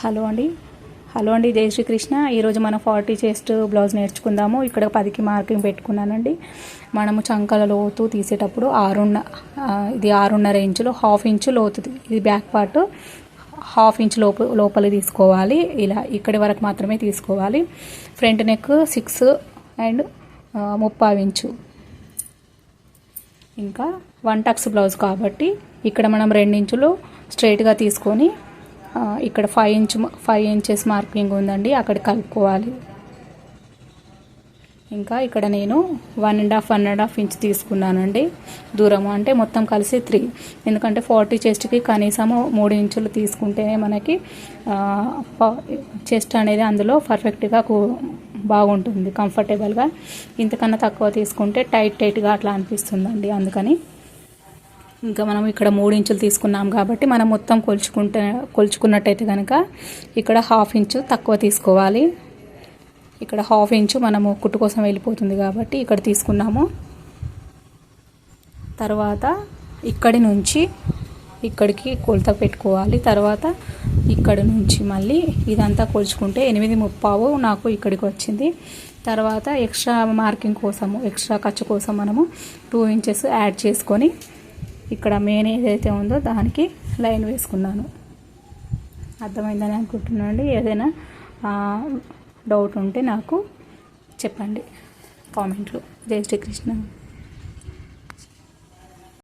Hello అండి. Hello అండి జై శ్రీకృష్ణ. ఈరోజు మనం ఫార్టీ చెస్ట్ బ్లౌజ్ నేర్చుకుందాము. ఇక్కడ పదికి మార్కింగ్ పెట్టుకున్నానండి. మనము చంకల లోతు తీసేటప్పుడు ఆరున్న ఇది ఆరున్నర ఇంచులు హాఫ్ ఇంచు లోతు ఇది బ్యాక్ పార్ట్ హాఫ్ ఇంచ్ లోపు లోపలి తీసుకోవాలి. ఇలా ఇక్కడి వరకు మాత్రమే తీసుకోవాలి. ఫ్రంట్ నెక్ సిక్స్ అండ్ ముప్పై ఇంచు. ఇంకా వన్ టక్స్ బ్లౌజ్ కాబట్టి ఇక్కడ మనం రెండించులు స్ట్రైట్గా తీసుకొని ఇక్కడ five inch five inches marking ఉందండి అక్కడ కలుపుకోవాలి. ఇంకా ఇక్కడ నేను one and half one and half inch తీసుకున్నానండి. దూరము అంటే మొత్తం కలిసి త్రీ ఎందుకంటే ఫార్టీ చెస్ట్కి కనీసము మూడు ఇంచులు తీసుకుంటేనే మనకి చెస్ట్ అనేది అందులో పర్ఫెక్ట్గా బాగుంటుంది కంఫర్టబుల్గా ఇంతకన్నా తక్కువ తీసుకుంటే టైట్ టైట్గా అట్లా అనిపిస్తుందండి అందుకని. ఇంకా మనం ఇక్కడ మూడు ఇంచులు తీసుకున్నాం కాబట్టి మనం మొత్తం కొలుచుకుంటే కొలుచుకున్నట్టయితే కనుక ఇక్కడ హాఫ్ ఇంచు తక్కువ తీసుకోవాలి. ఇక్కడ హాఫ్ ఇంచు మనము కుట్టు కోసం వెళ్ళిపోతుంది కాబట్టి ఇక్కడ తీసుకున్నాము. తర్వాత ఇక్కడి నుంచి ఇక్కడికి కొలత పెట్టుకోవాలి. తర్వాత ఇక్కడి నుంచి మళ్ళీ ఇదంతా కొలుచుకుంటే ఎనిమిది ముప్పావు నాకు ఇక్కడికి వచ్చింది. తర్వాత ఎక్స్ట్రా మార్కింగ్ కోసము ఎక్స్ట్రా ఖర్చు కోసం మనము టూ ఇంచెస్ యాడ్ చేసుకొని ఇక్కడ మెయిన్ ఏదైతే ఉందో దానికి లైన్ వేసుకున్నాను. అర్థమైందని అనుకుంటున్నాను ఏదైనా డౌట్ ఉంటే నాకు చెప్పండి. కామెంట్లు. జై శ్రీకృష్ణ.